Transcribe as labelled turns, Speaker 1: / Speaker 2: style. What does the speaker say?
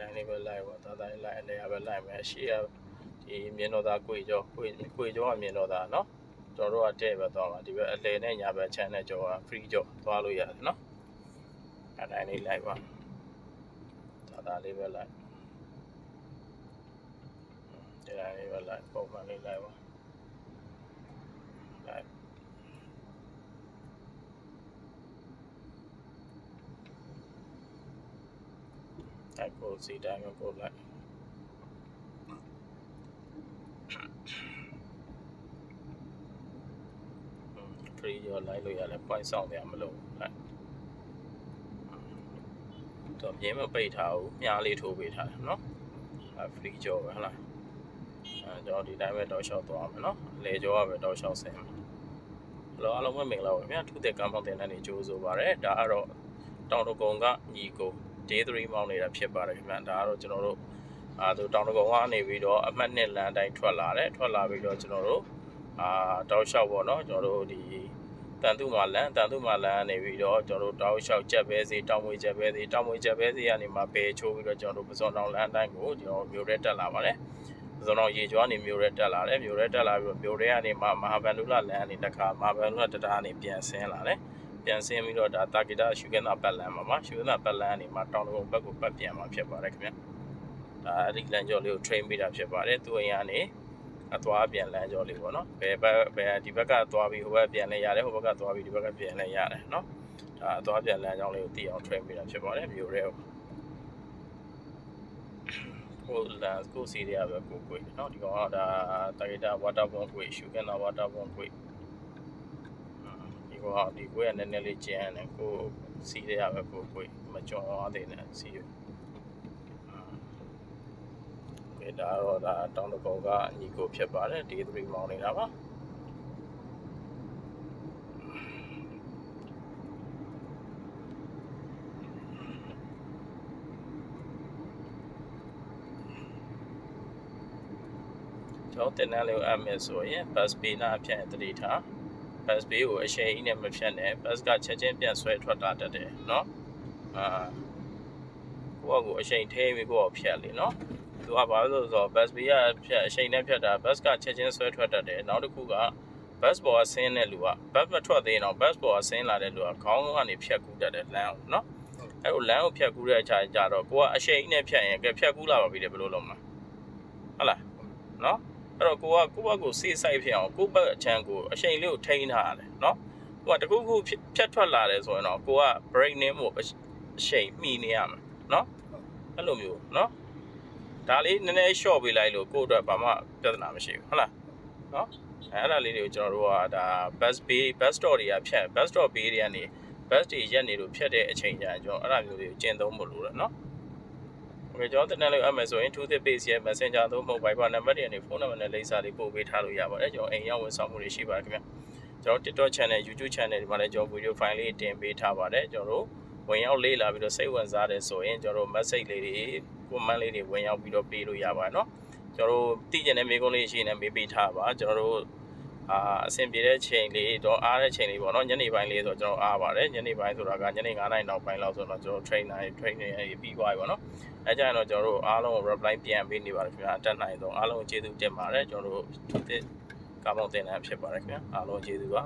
Speaker 1: တိုင်းလေးပဲလိုက်ပေါ့တာတိုင်းလိုက်အလဲရပဲလိုက်မယ်ရှေ့ကဒီမြင်တော်သားကိုကြောကိုကိုကြောကမြင်တော်သားနော်ကျွန်တော်တို့ကတဲ့ပဲသွားမှာဒီဘက်အလဲနဲ့ညာဘက် channel ကြောက free ကြောသွားလို့ရတယ်နော်အတိုင်းလေးလိုက်ပါတာတိုင်းလေးပဲလိုက်ဒီတိုင်းလေးပဲလိုက်ပုံမှန်လေးလိုက်ပါ တိုက်ကိုစီတိုင်းကိုပို့လိုက်ဖရီရောလိုက်လို့ရတယ် point ဆောင်တယ်မလို့လိုက်တော့မြင်းမပိတ်ထားဘူးမြားလေးထိုးပေးထားတယ်နော်အဲ free ကြောပဲဟုတ်လားအဲကျွန်တော်ဒီတိုင်းပဲတော့ short သွားမယ်နော်အလေကြောကပဲတော့ short ဆင်းမယ်လောအားလုံးပဲမင်္ဂလာပါခင်ဗျာထုတဲ့ကမ်းပေါင်းတင်တဲ့နေကြိုးဆိုပါရယ်ဒါကတော့တောင်တကုံကညီကို day 3မောင်းနေတာဖြစ်ပါတယ်ခင်ဗျာဒါကတော့ကျွန်တော်တို့အာသူတောင်တကုံကနေပြီးတော့အမှတ်နှစ်လမ်းတိုင်းထွက်လာတယ်ထွက်လာပြီးတော့ကျွန်တော်တို့အာတောက်လျှောက်ပေါ့နော်ကျွန်တော်တို့ဒီတန်တုမာလန်တန်တုမာလန်ကနေပြီးတော့ကျွန်တော်တို့တောက်လျှောက်ကြက်ပဲစီတောင်မွေကြက်ပဲစီတောင်မွေကြက်ပဲစီကနေမှပေချိုးပြီးတော့ကျွန်တော်တို့ပစုံတောင်လမ်းတိုင်းကိုကျွန်တော်မျိုးရဲတက်လာပါတယ်ပစုံတောင်ရေကျွမ်းနေမျိုးရဲတက်လာတယ်မျိုးရဲတက်လာပြီးတော့မျိုးရဲကနေမှမဟာဗန္ဓုလလမ်းကနေတစ်ခါမဟာဗန္ဓုလတတာကနေပြန်ဆင်းလာတယ် ပြန်ဆင်းပြီးတော့ဒါတာဂီတာရှုကင်သာပတ်လန်ပါမှာရှုကင်သာပတ်လန်အနေမှာတောင်တကုန်းဘက်ကိုပတ်ပြန်မှာဖြစ်ပါတယ်ခင်ဗျာဒါအဲ့ဒီလမ်းကြောလေးကို train ပေးတာဖြစ်ပါတယ်သူအိမ်ကနေအသွားပြန်လမ်းကြောလေးပေါ့နော်ဘယ်ဘက်ဘယ်ဒီဘက်ကသွားပြီးဟိုဘက်ပြန်လဲရတယ်ဟိုဘက်ကသွားပြီးဒီဘက်ကပြန်လဲရတယ်နော်ဒါအသွားပြန်လမ်းကြောလေးကိုသိအောင် train ပေးတာဖြစ်ပါတယ်မျိုးရဲဟိုလာကိုစီတွေကပဲကိုကိုနော်ဒီကောင်ကဒါတာဂီတာ water bomb ကိုရှုကင်သာ water bomb ကို ဒီကောဒီကိုရနည်းနည်းလေးကျန်းတယ်ကိုစီးရပဲကိုကိုမကြော်သွားသေးနဲ့စီးရကဲဒါတော့ဒါတောင်းတကောကညီကိုဖြစ်ပါတယ်ဒီ3မောင်းနေတာပါကျွန်တော်တင်တဲ့လေးကိုအပ်မယ်ဆိုရင် bus pay နာအဖြစ်တတိထား bus bay ကိုအရှိန်ကြီးနဲ့မဖြတ်နဲ့ bus ကချက်ချင်းပြန်ဆွဲထွက်တာတတ်တယ်เนาะအာကိုကကိုအရှိန်ထိပြီးကိုကဖြတ်လေเนาะသူကဘာလို့လဲဆိုတော့ bus bay ကဖြတ်အရှိန်နဲ့ဖြတ်တာ bus ကချက်ချင်းဆွဲထွက်တတ်တယ်နောက်တစ်ခုက bus ပေါ်ကဆင်းတဲ့လူက bus မထွက်သေးတော့ bus ပေါ်ကဆင်းလာတဲ့လူကခေါင်းကနေဖြတ်ကူးတတ်တယ်လမ်းအောင်เนาะအဲ့လိုလမ်းကိုဖြတ်ကူးတဲ့အချိန်ကျတော့ကိုကအရှိန်နဲ့ဖြတ်ရင်ကဲဖြတ်ကူးလာပါပြီတယ်ဘယ်လိုလုပ်မလဲဟုတ်လားเนาะ အဲ့တော့ကိုကကိုဘက်ကိုစေးဆိုင်ဖြစ်အောင်ကိုဘက်အချမ်းကိုအချိန်လေးကိုထိန်းထားရတယ်နော်ကိုကတခုခုဖြတ်ထွက်လာတယ်ဆိုရင်တော့ကိုက break နင်းဖို့အချိန်မှီနေရမှာနော်အဲ့လိုမျိုးနော်ဒါလေးနည်းနည်း short ပေးလိုက်လို့ကို့အတွက်ဘာမှပြဿနာမရှိဘူးဟုတ်လားနော်အဲ့အဲ့ဒါလေးတွေကိုကျွန်တော်တို့ကဒါ bus bay bus stop တွေကဖြတ် bus stop bay တွေကနေ bus တွေရက်နေလို့ဖြတ်တဲ့အချိန်ကြာကျွန်တော်အဲ့ဒါမျိုးတွေကိုကျင့်သုံးဖို့လိုတယ်နော် โอเคကျွန်တော်တင်တဲ့လို့အမှဆိုရင် to the page ရဲ့ messenger သို့မဟုတ် viber နံပါတ်တွေနဲ့ဖုန်းနံပါတ်နဲ့လိပ်စာလေးပို့ပေးထားလို့ရပါတယ်ကျွန်တော်အိမ်ရောက်ဝန်ဆောင်မှုတွေရှိပါတယ်ခင်ဗျကျွန်တော် TikTok channel YouTube channel ဒီမှာလည်းကျွန်တော် video file လေးတင်ပေးထားပါတယ်ကျွန်တော်တို့ဝင်ရောက်လေးလာပြီးတော့စိတ်ဝင်စားတယ်ဆိုရင်ကျွန်တော်တို့ message လေးတွေ comment လေးတွေဝင်ရောက်ပြီးတော့ပေးလို့ရပါတယ်เนาะကျွန်တော်တို့တည်ကျင်တဲ့မေးခွန်းလေးရှိနေမေးပေးထားပါကျွန်တော်တို့ အာအဆင်ပြေတဲ့ချိန်လေးတော့အားတဲ့ချိန်လေးပေါ့နော်ညနေပိုင်းလေးဆိုတော့ကျွန်တော်အားပါတယ်ညနေပိုင်းဆိုတာကညနေ9:00နာရီနောက်ပိုင်းလောက်ဆိုတော့ကျွန်တော် trainer training ပြီးသွားပြီပေါ့နော်အဲကြရင်တော့ကျွန်တော်တို့အားလုံးကို reply ပြန်ပေးနေပါတယ်ခင်ဗျာအတက်နိုင်ဆုံးအားလုံးကျေးဇူးတင်ပါတယ်ကျွန်တော်တို့သူတစ်ကာမောင်းတင်တာဖြစ်ပါတယ်ခင်ဗျာအားလုံးကျေးဇူးပါ